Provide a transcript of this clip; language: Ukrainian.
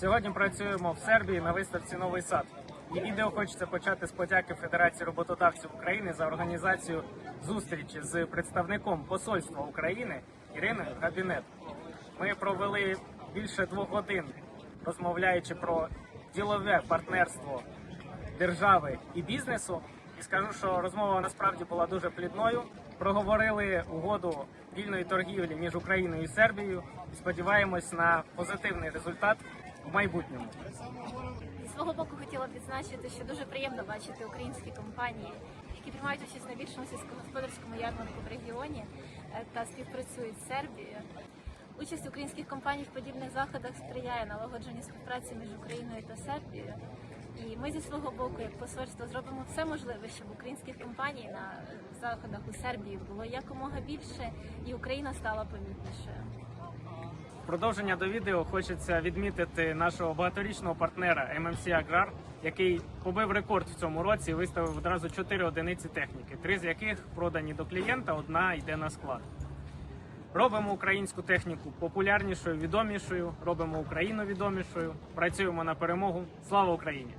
Сьогодні працюємо в Сербії на виставці Новий сад. І відео хочеться почати з подяки Федерації роботодавців України за організацію зустрічі з представником Посольства України Іриною Габінет. Ми провели більше двох годин, розмовляючи про ділове партнерство держави і бізнесу. І скажу, що розмова насправді була дуже плідною. Проговорили угоду вільної торгівлі між Україною і Сербією. Сподіваємось на позитивний результат в майбутньому. Зі свого боку хотіла б відзначити, що дуже приємно бачити українські компанії, які приймають участь в найбільшому сільськогосподарському ярмарку в регіоні е, та співпрацюють з Сербією. Участь українських компаній в подібних заходах сприяє налагодженню співпраці між Україною та Сербією. І ми зі свого боку, як посольство, зробимо все можливе, щоб українських компаній на заходах у Сербії було якомога більше, і Україна стала помітнішою. Продовження до відео хочеться відмітити нашого багаторічного партнера MMC Аграр, який побив рекорд в цьому році і виставив одразу 4 одиниці техніки, три з яких продані до клієнта, одна йде на склад. Робимо українську техніку популярнішою, відомішою, робимо Україну відомішою. Працюємо на перемогу. Слава Україні!